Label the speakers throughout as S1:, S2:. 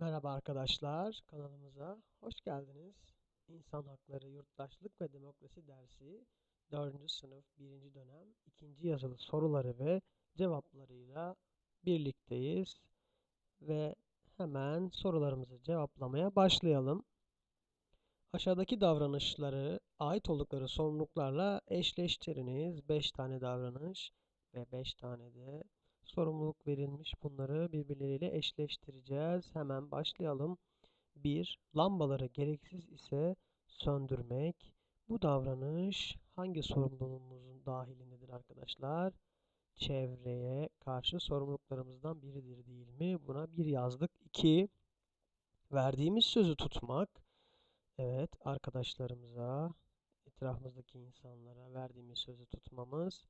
S1: Merhaba arkadaşlar, kanalımıza hoş geldiniz. İnsan Hakları, Yurttaşlık ve Demokrasi dersi 4. sınıf 1. dönem 2. yazılı soruları ve cevaplarıyla birlikteyiz. Ve hemen sorularımızı cevaplamaya başlayalım. Aşağıdaki davranışları ait oldukları sorumluluklarla eşleştiriniz. 5 tane davranış ve 5 tane de sorumluluk verilmiş. Bunları birbirleriyle eşleştireceğiz. Hemen başlayalım. 1. Lambaları gereksiz ise söndürmek. Bu davranış hangi sorumluluğumuzun dahilindedir arkadaşlar? Çevreye karşı sorumluluklarımızdan biridir değil mi? Buna bir yazdık. 2. Verdiğimiz sözü tutmak. Evet arkadaşlarımıza, etrafımızdaki insanlara verdiğimiz sözü tutmamız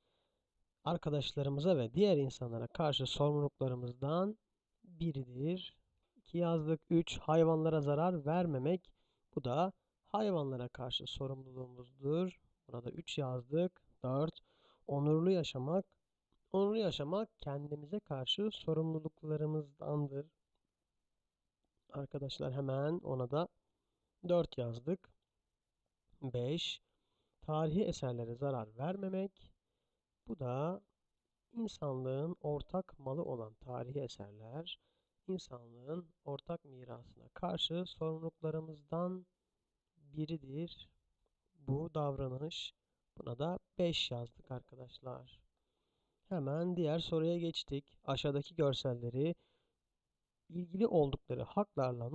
S1: arkadaşlarımıza ve diğer insanlara karşı sorumluluklarımızdan biridir. 2 yazdık. 3 hayvanlara zarar vermemek. Bu da hayvanlara karşı sorumluluğumuzdur. Buna da 3 yazdık. 4 onurlu yaşamak. Onurlu yaşamak kendimize karşı sorumluluklarımızdandır. Arkadaşlar hemen ona da 4 yazdık. 5 tarihi eserlere zarar vermemek. Bu da insanlığın ortak malı olan tarihi eserler, insanlığın ortak mirasına karşı sorumluluklarımızdan biridir. Bu davranış. Buna da 5 yazdık arkadaşlar. Hemen diğer soruya geçtik. Aşağıdaki görselleri ilgili oldukları haklarla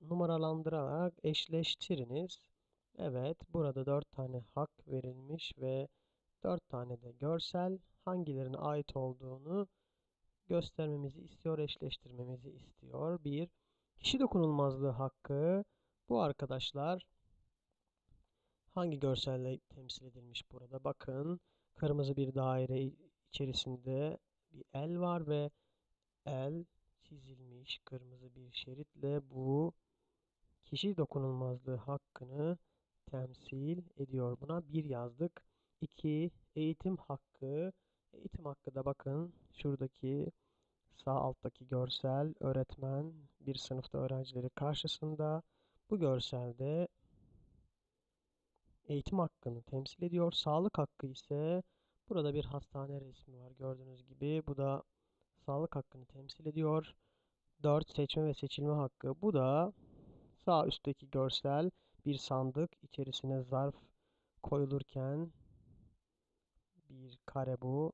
S1: numaralandırarak eşleştiriniz. Evet, burada 4 tane hak verilmiş ve 4 tane de görsel hangilerine ait olduğunu göstermemizi istiyor, eşleştirmemizi istiyor. 1. Kişi dokunulmazlığı hakkı. Bu arkadaşlar hangi görselle temsil edilmiş burada? Bakın kırmızı bir daire içerisinde bir el var ve el çizilmiş kırmızı bir şeritle bu kişi dokunulmazlığı hakkını temsil ediyor. Buna bir yazdık. 2. Eğitim hakkı. Eğitim hakkı da bakın şuradaki sağ alttaki görsel öğretmen bir sınıfta öğrencileri karşısında bu görselde eğitim hakkını temsil ediyor. Sağlık hakkı ise burada bir hastane resmi var gördüğünüz gibi. Bu da sağlık hakkını temsil ediyor. 4 seçme ve seçilme hakkı. Bu da sağ üstteki görsel bir sandık içerisine zarf koyulurken bir kare bu.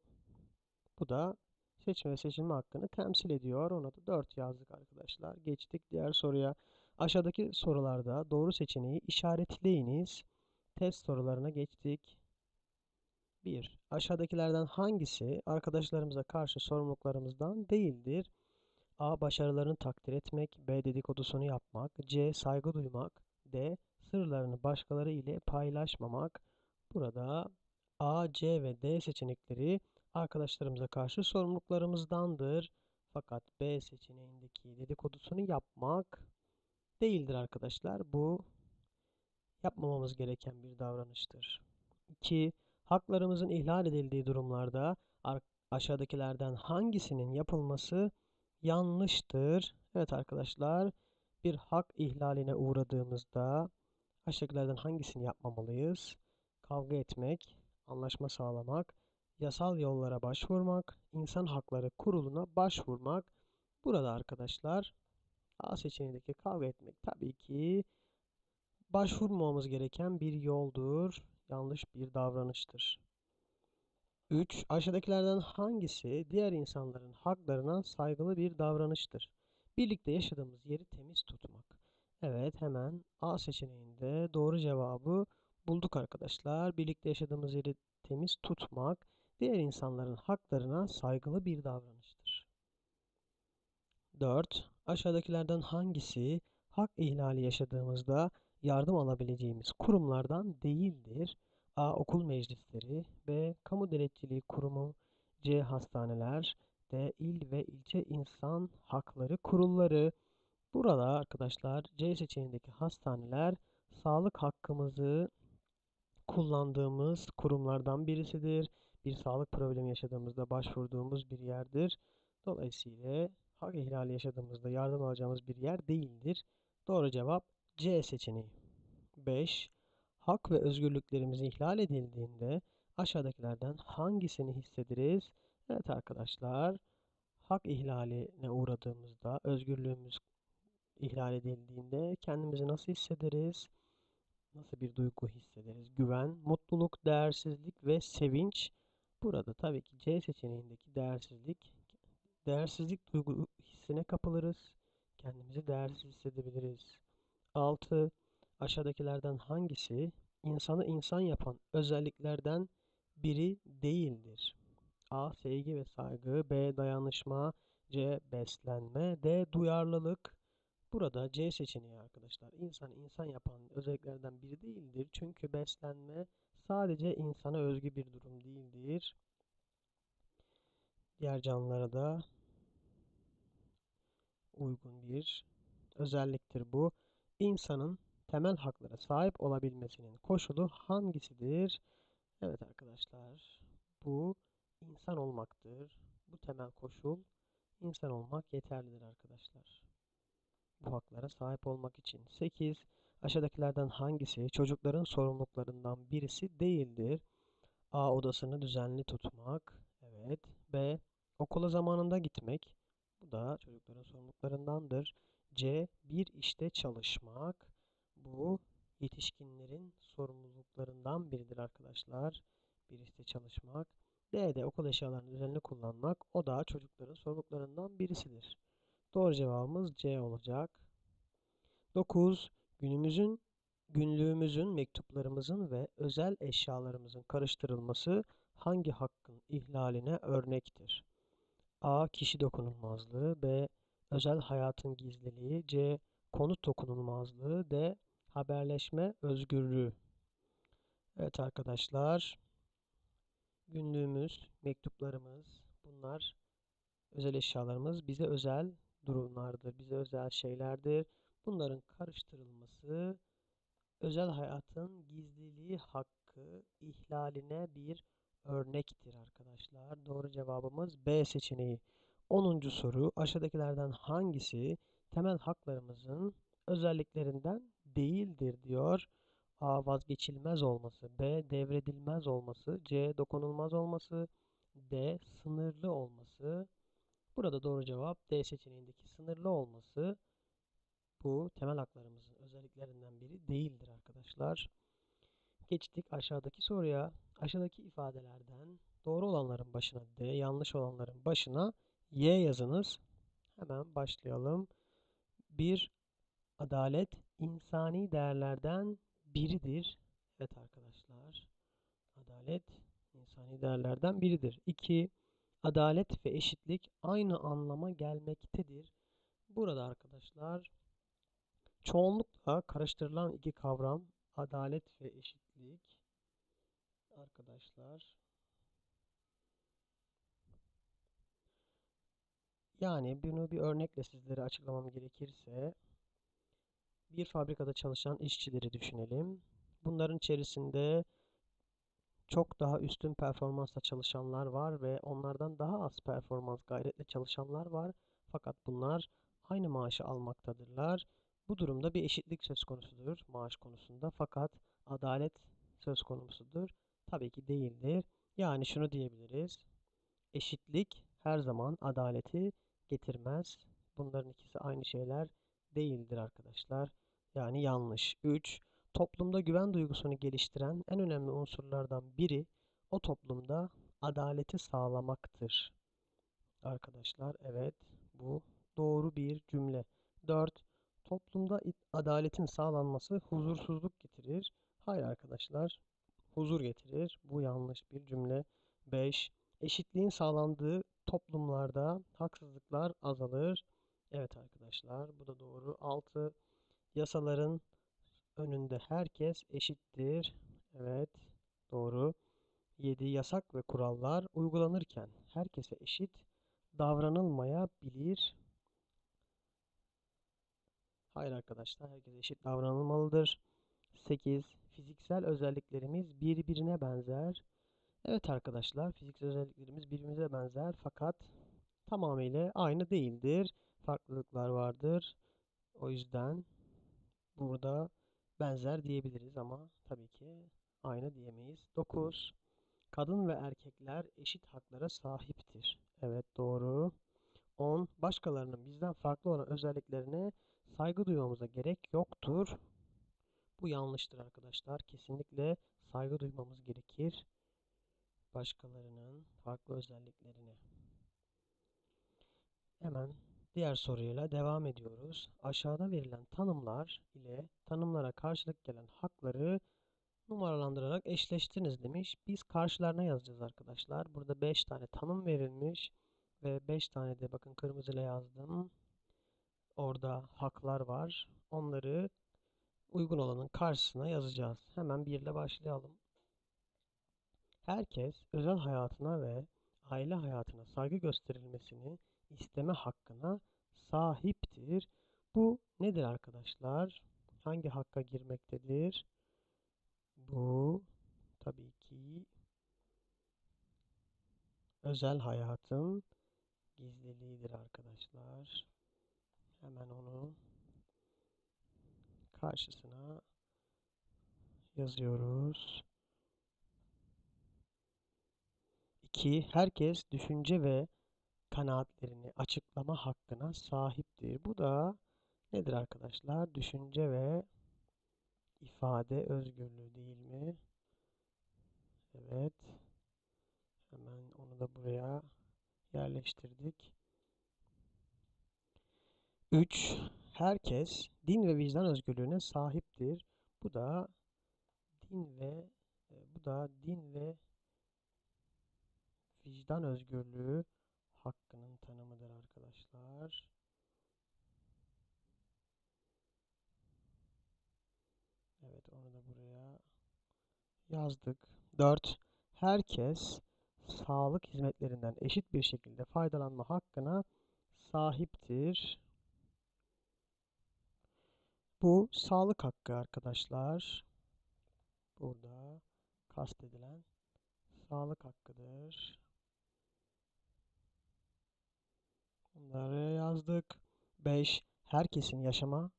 S1: Bu da seçme ve seçilme hakkını temsil ediyor. Ona da 4 yazdık arkadaşlar. Geçtik diğer soruya. Aşağıdaki sorularda doğru seçeneği işaretleyiniz. Test sorularına geçtik. 1. Aşağıdakilerden hangisi arkadaşlarımıza karşı sorumluluklarımızdan değildir? A. Başarılarını takdir etmek. B. Dedikodusunu yapmak. C. Saygı duymak. D. Sırlarını başkaları ile paylaşmamak. Burada A, C ve D seçenekleri arkadaşlarımıza karşı sorumluluklarımızdandır. Fakat B seçeneğindeki dedikodusunu yapmak değildir arkadaşlar. Bu yapmamamız gereken bir davranıştır. 2. Haklarımızın ihlal edildiği durumlarda aşağıdakilerden hangisinin yapılması yanlıştır? Evet arkadaşlar bir hak ihlaline uğradığımızda aşağıdakilerden hangisini yapmamalıyız? Kavga etmek, anlaşma sağlamak, yasal yollara başvurmak, insan hakları kuruluna başvurmak. Burada arkadaşlar A seçeneğindeki kavga etmek tabii ki başvurmamamız gereken bir yoldur. Yanlış bir davranıştır. 3. Aşağıdakilerden hangisi diğer insanların haklarına saygılı bir davranıştır? Birlikte yaşadığımız yeri temiz tutmak. Evet hemen A seçeneğinde doğru cevabı bulduk arkadaşlar. Birlikte yaşadığımız yeri temiz tutmak diğer insanların haklarına saygılı bir davranıştır. 4. Aşağıdakilerden hangisi hak ihlali yaşadığımızda yardım alabileceğimiz kurumlardan değildir? A. Okul meclisleri B. Kamu denetçiliği kurumu C. Hastaneler D. İl ve ilçe insan hakları kurulları Burada arkadaşlar C seçeneğindeki hastaneler sağlık hakkımızı kullandığımız kurumlardan birisidir. Bir sağlık problemi yaşadığımızda başvurduğumuz bir yerdir. Dolayısıyla hak ihlali yaşadığımızda yardım alacağımız bir yer değildir. Doğru cevap C seçeneği. 5. Hak ve özgürlüklerimiz ihlal edildiğinde aşağıdakilerden hangisini hissederiz? Evet arkadaşlar, hak ihlaline uğradığımızda, özgürlüğümüz ihlal edildiğinde kendimizi nasıl hissederiz? Nasıl bir duygu hissederiz? Güven, mutluluk, değersizlik ve sevinç. Burada tabii ki C seçeneğindeki değersizlik, değersizlik duygu hissine kapılırız. Kendimizi değersiz hissedebiliriz. 6. Aşağıdakilerden hangisi insanı insan yapan özelliklerden biri değildir? A. Sevgi ve saygı B. Dayanışma C. Beslenme D. Duyarlılık Burada C seçeneği arkadaşlar. İnsanı insan yapan özelliklerden biri değildir. Çünkü beslenme sadece insana özgü bir durum değildir. Diğer canlılara da uygun bir özelliktir bu. İnsanın temel haklara sahip olabilmesinin koşulu hangisidir? Evet arkadaşlar, bu insan olmaktır. Bu temel koşul insan olmak yeterlidir arkadaşlar. Bu haklara sahip olmak için. 8. Aşağıdakilerden hangisi çocukların sorumluluklarından birisi değildir? A. Odasını düzenli tutmak. Evet. B. Okula zamanında gitmek. Bu da çocukların sorumluluklarındandır. C. Bir işte çalışmak. Bu yetişkinlerin sorumluluklarından biridir arkadaşlar. Bir işte çalışmak. D de okul eşyalarını düzenli kullanmak. O da çocukların sorumluluklarından birisidir. Doğru cevabımız C olacak. 9. Günümüzün günlüğümüzün, mektuplarımızın ve özel eşyalarımızın karıştırılması hangi hakkın ihlaline örnektir? A. Kişi dokunulmazlığı B. Özel hayatın gizliliği C. Konut dokunulmazlığı D. Haberleşme özgürlüğü Evet arkadaşlar günlüğümüz, mektuplarımız bunlar özel eşyalarımız bize özel durumlardır, bize özel şeylerdir. Bunların karıştırılması özel hayatın gizliliği hakkı ihlaline bir örnektir arkadaşlar. Doğru cevabımız B seçeneği. 10. soru aşağıdakilerden hangisi temel haklarımızın özelliklerinden değildir diyor. A. Vazgeçilmez olması. B. Devredilmez olması. C. Dokunulmaz olması. D. Sınırlı olması. Burada doğru cevap D seçeneğindeki sınırlı olması bu temel haklarımızın özelliklerinden biri değildir arkadaşlar. Geçtik aşağıdaki soruya. Aşağıdaki ifadelerden doğru olanların başına D, yanlış olanların başına Y yazınız. Hemen başlayalım. Bir adalet insani değerlerden biridir. Evet arkadaşlar. Adalet insani değerlerden biridir. 2. Adalet ve eşitlik aynı anlama gelmektedir. Burada arkadaşlar çoğunlukla karıştırılan iki kavram adalet ve eşitlik arkadaşlar. Yani bunu bir örnekle sizlere açıklamam gerekirse bir fabrikada çalışan işçileri düşünelim. Bunların içerisinde çok daha üstün performansla çalışanlar var ve onlardan daha az performans gayretle çalışanlar var. Fakat bunlar aynı maaşı almaktadırlar. Bu durumda bir eşitlik söz konusudur maaş konusunda fakat adalet söz konusudur. Tabii ki değildir. Yani şunu diyebiliriz. Eşitlik her zaman adaleti getirmez. Bunların ikisi aynı şeyler değildir arkadaşlar. Yani yanlış. 3. Toplumda güven duygusunu geliştiren en önemli unsurlardan biri o toplumda adaleti sağlamaktır. Arkadaşlar evet bu doğru bir cümle. 4. Toplumda adaletin sağlanması huzursuzluk getirir. Hayır arkadaşlar huzur getirir. Bu yanlış bir cümle. 5. Eşitliğin sağlandığı toplumlarda haksızlıklar azalır. Evet arkadaşlar bu da doğru. 6. Yasaların önünde herkes eşittir. Evet doğru. 7. Yasak ve kurallar uygulanırken herkese eşit davranılmayabilir. Hayır arkadaşlar herkes eşit davranılmalıdır. 8. Fiziksel özelliklerimiz birbirine benzer. Evet arkadaşlar fiziksel özelliklerimiz birbirimize benzer fakat tamamıyla aynı değildir. Farklılıklar vardır. O yüzden burada benzer diyebiliriz ama tabii ki aynı diyemeyiz. 9. Kadın ve erkekler eşit haklara sahiptir. Evet doğru. 10. Başkalarının bizden farklı olan özelliklerine saygı duymamıza gerek yoktur. Bu yanlıştır arkadaşlar. Kesinlikle saygı duymamız gerekir. Başkalarının farklı özelliklerine. Hemen diğer soruyla devam ediyoruz. Aşağıda verilen tanımlar ile tanımlara karşılık gelen hakları numaralandırarak eşleştiriniz demiş. Biz karşılarına yazacağız arkadaşlar. Burada 5 tane tanım verilmiş ve 5 tane de bakın kırmızıyla yazdım. Orada haklar var. Onları uygun olanın karşısına yazacağız. Hemen bir ile başlayalım. Herkes özel hayatına ve aile hayatına saygı gösterilmesini isteme hakkına sahiptir. Bu nedir arkadaşlar? Hangi hakka girmektedir? Bu tabii ki özel hayatın gizliliğidir arkadaşlar. Hemen onu karşısına yazıyoruz. 2. Herkes düşünce ve kanaatlerini açıklama hakkına sahiptir. Bu da nedir arkadaşlar? Düşünce ve ifade özgürlüğü değil mi? Evet. Hemen onu da buraya yerleştirdik. 3. Herkes din ve vicdan özgürlüğüne sahiptir. Bu da din ve bu da din ve vicdan özgürlüğü hakkının tanımıdır arkadaşlar. Evet onu da buraya yazdık. 4. Herkes sağlık hizmetlerinden eşit bir şekilde faydalanma hakkına sahiptir. Bu sağlık hakkı arkadaşlar. Burada kastedilen sağlık hakkıdır. Bunları yazdık. 5. Herkesin yaşama,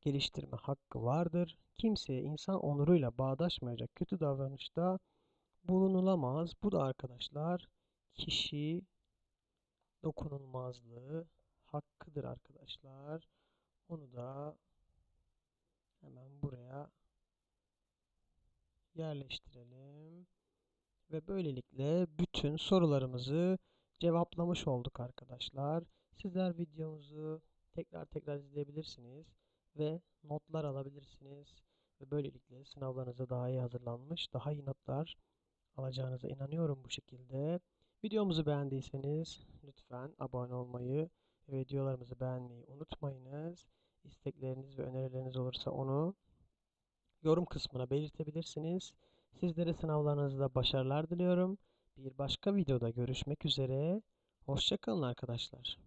S1: geliştirme hakkı vardır. Kimseye insan onuruyla bağdaşmayacak kötü davranışta bulunulamaz. Bu da arkadaşlar kişi dokunulmazlığı hakkıdır arkadaşlar. Onu da hemen buraya yerleştirelim. Ve böylelikle bütün sorularımızı cevaplamış olduk arkadaşlar. Sizler videomuzu tekrar tekrar izleyebilirsiniz ve notlar alabilirsiniz. Ve böylelikle sınavlarınıza daha iyi hazırlanmış, daha iyi notlar alacağınıza inanıyorum bu şekilde. Videomuzu beğendiyseniz lütfen abone olmayı ve videolarımızı beğenmeyi unutmayınız. İstekleriniz ve önerileriniz olursa onu yorum kısmına belirtebilirsiniz. Sizlere sınavlarınızda başarılar diliyorum. Bir başka videoda görüşmek üzere. Hoşçakalın arkadaşlar.